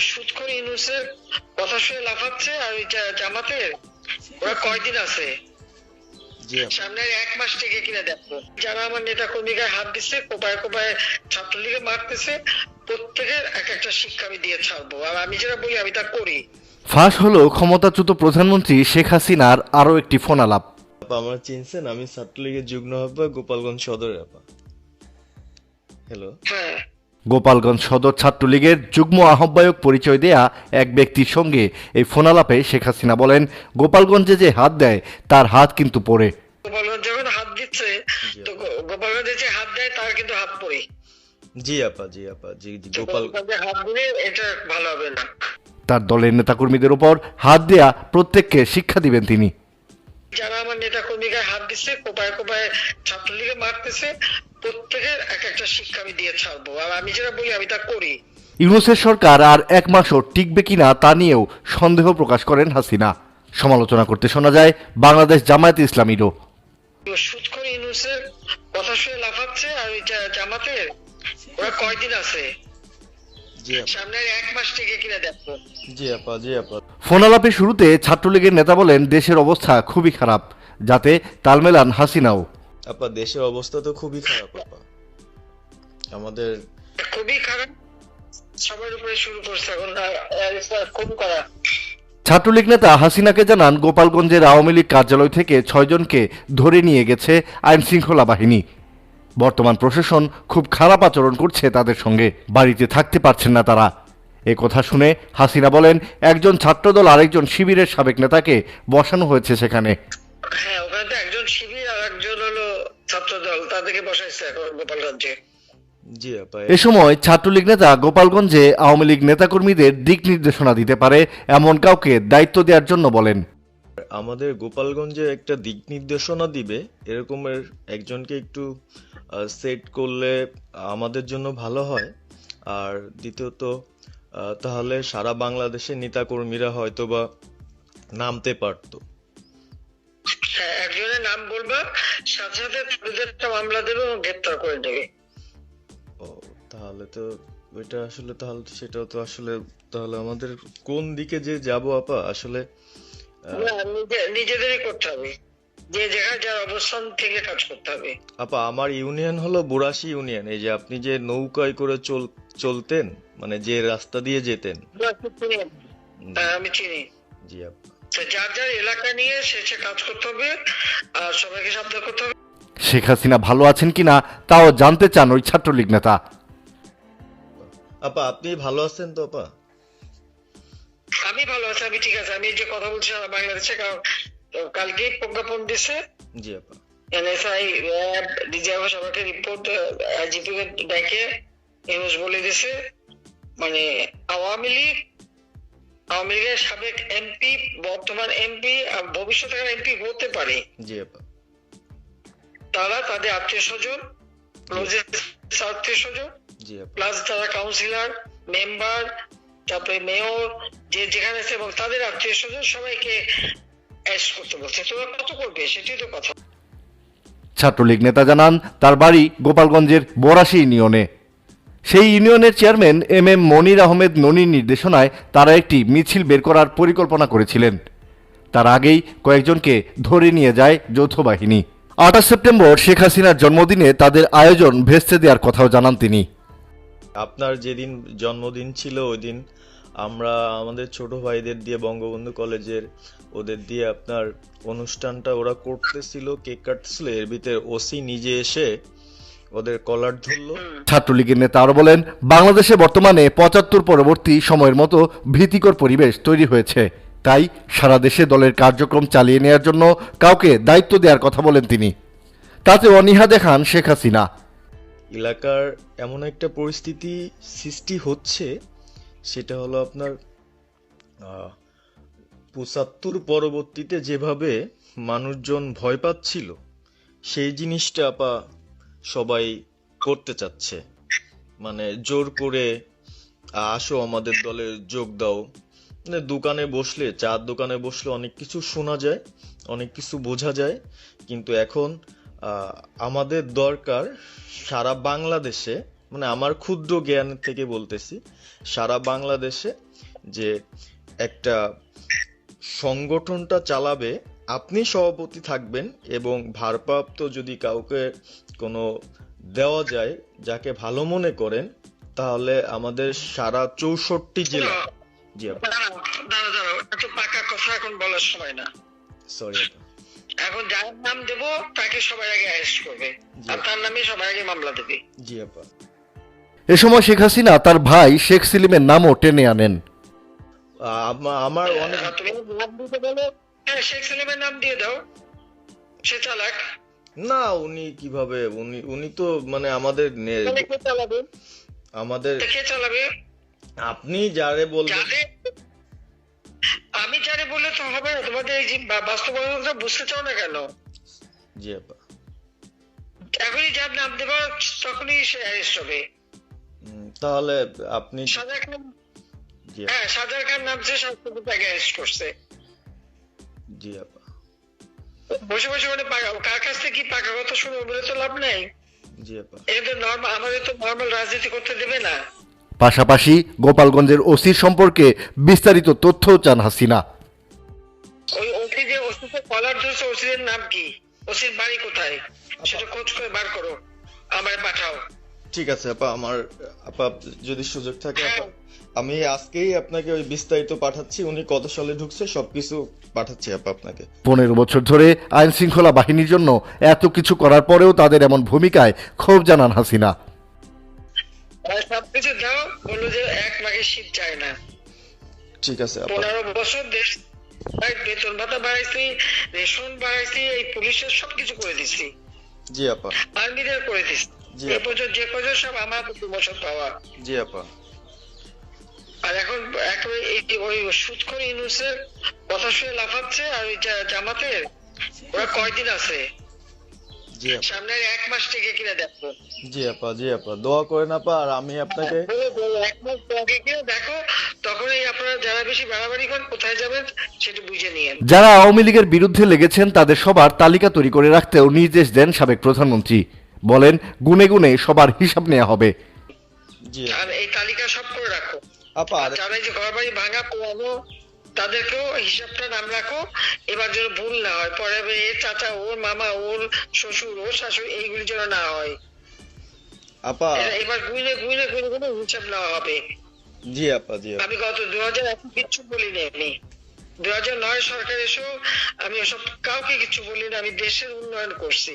সুৎখর ইউনুসের কথা শুনে লাফাচ্ছে আর ওই জামাতের ওরা কয়দিন আছে? জি। সামনে এক মাস থেকে কিনা দেখো যারা আমার নেতা কর্মীকে হাত দিচ্ছে কোপায় কোপায় ছাত্রলীগে মারতেছে প্রত্যেকের এক একটা শিক্ষা আমি দিয়ে ছাড়বো। আর আমি যেটা বলি আমি তা করি। ফাঁস হলো ক্ষমতাচ্যুত প্রধানমন্ত্রী শেখ হাসিনার আরও একটি ফোন আলাপ আমার চিনছেন? আমি ছাত্রলীগের যুগ্ম আহ্বায়ক গোপালগঞ্জ সদরের আপা। হ্যালো হ্যাঁ। গোপালগঞ্জ সদর ছাত্রলীগের যুগ্ম আহ্বায়ক পরিচয় দেয়া এক ব্যক্তির সঙ্গে এই ফোনালাপে শেখ হাসিনা বলেন গোপালগঞ্জে যে হাত দেয় তার হাত কিন্তু পড়ে। গোপালগঞ্জ যখন হাত দিচ্ছে তো গোপালগঞ্জে যে হাত দেয় তার কিন্তু হাত পড়ে। জি আপা জি আপা জি জি গোপাল হাত দিলে এটা ভালো হবে না। তার দলের নেতাকর্মীদের ওপর হাত দেয়া প্রত্যেককে শিক্ষা দিবেন তিনি। যারা আমার নেতা কর্মীকে হাত দিচ্ছে কোপায় কোপায় ছাত্রলীগে মারতেছে প্রত্যেকের এক একটা শিক্ষা আমি দিয়ে ছাড়বো। আর আমি যেটা বলি আমি তা করি। ইউনুসের সরকার আর এক মাসও টিকবে কিনা তা নিয়েও সন্দেহ প্রকাশ করেন হাসিনা। সমালোচনা করতে শোনা যায় বাংলাদেশ জামায়াত ইসলামীরও। সুৎখর ইউনুসের কথা শুনে লাফাচ্ছে আর ওই জামাতের? ওরা কয়দিন আছে? জি আপা। সামনে এক মাস থেকে কিনা দেখো। জি আপা জি আপা। ফোনালাপের শুরুতে ছাত্রলীগের নেতা বলেন দেশের অবস্থা খুবই খারাপ যাতে তাল মেলান হাসিনাও। আপা দেশের অবস্থা তো খুবই খারাপ আপা। আমাদের খুবই খারাপ। সবার উপরে শুরু করছে এখন আর- আর করা ছাত্রলীগ নেতা হাসিনাকে জানান গোপালগঞ্জের আওয়ামী লীগ কার্যালয় থেকে ছয়জনকে ধরে নিয়ে গেছে আইন শৃঙ্খলা বাহিনী। বর্তমান প্রশাসন খুব খারাপ আচরণ করছে তাদের সঙ্গে। বাড়িতে থাকতে পারছেন না তারা। এ কথা শুনে হাসিনা বলেন একজন ছাত্রদল আরেকজন শিবিরের সাবেক নেতাকে বসানো হয়েছে সেখানে। হ্যাঁ ওখানে তো একজন শিবির তাদেরকে বসাইছে এখন গোপালগঞ্জে। জি আপা এ সময় ছাত্রলীগ নেতা গোপালগঞ্জে আওয়ামী লীগ নেতাকর্মীদের দিক নির্দেশনা দিতে পারে এমন কাউকে দায়িত্ব দেওয়ার জন্য বলেন। আমাদের গোপালগঞ্জে একটা দিক নির্দেশনা দিবে এরকমের একজনকে একটু সেট করলে আমাদের জন্য ভালো হয়। আর দ্বিতীয়ত তাহলে সারা বাংলাদেশের নেতাকর্মীরা হয়তো বা নামতে পারতো। একজনের নাম বলবা সাথে সাথে তাদের একটা মামলা দেবে এবং গ্রেপ্তার করে নেবে। ও তাহলে তো ওইটা আসলে তাহলে সেটাও তো আসলে তাহলে আমাদের কোন দিকে যে যাব আপা? আসলে নিজেদেরই করতে হবে। যে যেখানে যার অবস্থান থেকে কাজ করতে হবে। আপা আমার ইউনিয়ন হলো বুড়াশি ইউনিয়ন। এই যে আপনি যে নৌকায় করে চলতেন মানে যে রাস্তা দিয়ে যেতেন। হ্যাঁ, আমি চিনি। জি আপা। যার যার এলাকা নিয়ে সে সে কাজ করতে হবে আর সবাইকে সাবধান করতে হবে। শেখ হাসিনা ভালো আছেন কিনা তাও জানতে চান ওই ছাত্রলীগ নেতা। আপা আপনি ভালো আছেন তো আপা? আমি ভালো আছি আমি ঠিক আছে। আমি যে কথা বলছি বাংলাদেশে কারণ কালকেই প্রজ্ঞাপন দিছে। জি আপা। এনএসআই র্যাব ডিজিএফ সবাইকে রিপোর্ট আইজিপি ডেকে নিউজ বলে দিছে। মানে আওয়ামী লীগ আওয়ামী লীগের সাবেক এমপি বর্তমান এমপি ভবিষ্যতে এমপি হতে পারে। জি আপা। তারা তাদের আত্মীয় স্বজন আত্মীয় স্বজন প্লাস যারা কাউন্সিলর মেম্বার তারপরে মেয়র যে যেখানে আছে এবং তাদের আত্মীয় স্বজন সবাইকে অ্যারেস্ট করতে বলছে। তোমরা কত করবে? সেটাই তো কথা। ছাত্রলীগ নেতা জানান তার বাড়ি গোপালগঞ্জের বরাশি ইউনিয়নে। সেই ইউনিয়নের chairman M M Monir Ahmed ননির নির্দেশনায় তারা একটি মিছিল বের করার পরিকল্পনা করেছিলেন। তার আগেই কয়েকজনকে ধরে নিয়ে যায় যৌথ বাহিনী। আঠাশ সেপ্টেম্বর শেখ হাসিনার জন্মদিনে তাদের আয়োজন ভেস্তে দেওয়ার কথাও জানান তিনি। আপনার যেদিন জন্মদিন ছিল, ওই দিন আমরা আমাদের ছোট ভাইদের দিয়ে, বঙ্গবন্ধু কলেজের ওদের দিয়ে আপনার অনুষ্ঠানটা ওরা করতেছিল, কেক কাটতেছিল। এর ভিতরে ওসি নিজে এসে ওদের কলার ধরলো ছাত্রলীগের নেতা আরও বলেন বাংলাদেশে বর্তমানে পঁচাত্তর পরবর্তী সময়ের মতো ভীতিকর পরিবেশ তৈরি হয়েছে। তাই সারা দেশে দলের কার্যক্রম চালিয়ে নেওয়ার জন্য কাউকে দায়িত্ব দেওয়ার কথা বলেন তিনি। তাতে অনীহা দেখান শেখ হাসিনা। এলাকার এমন একটা পরিস্থিতি সৃষ্টি হচ্ছে সেটা হলো আপনার পঁচাত্তর পরবর্তীতে যেভাবে মানুষজন ভয় পাচ্ছিল সেই জিনিসটা আপা সবাই করতে চাচ্ছে। মানে জোর করে আসো আমাদের দলে যোগ দাও। মানে দোকানে বসলে চার দোকানে বসলে অনেক কিছু শোনা যায়, অনেক কিছু বোঝা যায়। কিন্তু এখন আমাদের দরকার সারা বাংলাদেশে মানে আমার ক্ষুদ্র জ্ঞান থেকে বলতেছি, সারা বাংলাদেশে যে একটা সংগঠনটা চালাবে, আপনি সভাপতি থাকবেন এবং ভারপ্রাপ্ত যদি কাউকে কোনো দেওয়া যায় যাকে ভালো মনে করেন তাহলে আমাদের সারা চৌষট্টি জেলা জি এত পাকা কথা এখন বলার সময় না। সরি এখন যার নাম দেবো তাকে সবাই আগে অ্যারেস্ট করবে। আর তার নামে সবাই আগে মামলা দেবে। জি আপা। এ সময় শেখ হাসিনা তার ভাই শেখ সেলিমের নামও টেনে আনেন। আমার অনেক তুমি নাম দিতে বলো। হ্যাঁ শেখ সেলিমের নাম দিয়ে দাও। সে চালাক। না উনি কীভাবে? উনি উনি তো মানে আমাদের আমাদের আপনি যারে বলবেন। আমি যারে বললে তো হবে না তোমাদের এই যে বাস্তবতা বুঝতে চাও না কেন? জি আপা। এখনই যার নাম দেবো তখনই সে অ্যারেস্ট হবে। তাহলে আপনি সাজার খান হ্যাঁ সাজার খান নাম নামছে শাস্তি তাকে অ্যারেস্ট করছে। জি আপা। বসে বসে মানে কার কাছ থেকে কি পাকা কথা শুনব বলে তো লাভ নেই? জি এটা নর্মাল আমাদের তো নর্মাল রাজনীতি করতে দেবে না। পাশাপাশি গোপালগঞ্জের ওসির সম্পর্কে বিস্তারিত তথ্যও চান হাসিনা। ওই ওসি যে ওসিকে কলার ধরছে ওসির নাম কি? ওসির বাড়ি কোথায়? সেটা খোঁজ করে বার করো আমার পাঠাও। ঠিক আছে আপা আমার আপা যদি সুযোগ থাকে আপা। আমি আজকেই আপনাকে ওই বিস্তারিত পাঠাচ্ছি উনি কত সালে ঢুকছে সবকিছু পাঠাচ্ছি আপা আপনাকে। পনেরো বছর ধরে আইন শৃঙ্খলা বাহিনীর জন্য এত কিছু করার পরেও তাদের এমন ভূমিকায় ক্ষোভ জানান হাসিনা। সবকিছু দাও বলল যে এক শীত চায় না। ঠিক আছে পনেরো বছর দেশ বেতন ভাতা বাড়াইছি রেশন বাড়াইছি এই পুলিশের সবকিছু করে দিছি। জি আপা। আর্মিদের করে দিছি। জি। এ পর্যন্ত যে পর্যন্ত সব আমার দু বছর পাওয়া। জি আপা। আর এখন একেবারে এই যে ওই ইউনুসের কথা শুনে লাফাচ্ছে আর ওই জামাতের ওরা কয়দিন আছে? জি আপা। সামনে আর এক মাস থেকে কিনা দেখো। জি আপা জি আপা দোয়া করেন আপা আর আমি আপনাকে বলো, বলো, এক মাস আগে কিনা দেখো তখনই আপনারা যারা বেশি বাড়াবাড়ি করেন কোথায় যাবেন সেটা বুঝে নিয়েন। যারা আওয়ামী লীগের বিরুদ্ধে লেগেছেন তাদের সবার তালিকা তৈরি করে রাখতেও নির্দেশ দেন সাবেক প্রধানমন্ত্রী। বলেন গুনে গুনে সবার হিসাব নেওয়া হবে। জি। আর এই তালিকা সব করে রাখো। আপা যে ঘর বাড়ি ভাঙা তাদেরকেও হিসাবটা নাম রাখো। এবার যেন ভুল না হয়। পরে এর চাচা ওর মামা ওর শ্বশুর ওর শাশুড়ি এইগুলি যেন না হয়। আপা। এবার গুইনে গুইনে গুইনে গুইনে হিসাব নেওয়া হবে। জি আপা জি আমি গত দু হাজার এক কিচ্ছু বলিনি আমি। দু হাজার নয় সরকার এসেও আমি ওসব কাউকে কিছু বলিনি আমি দেশের উন্নয়ন করছি।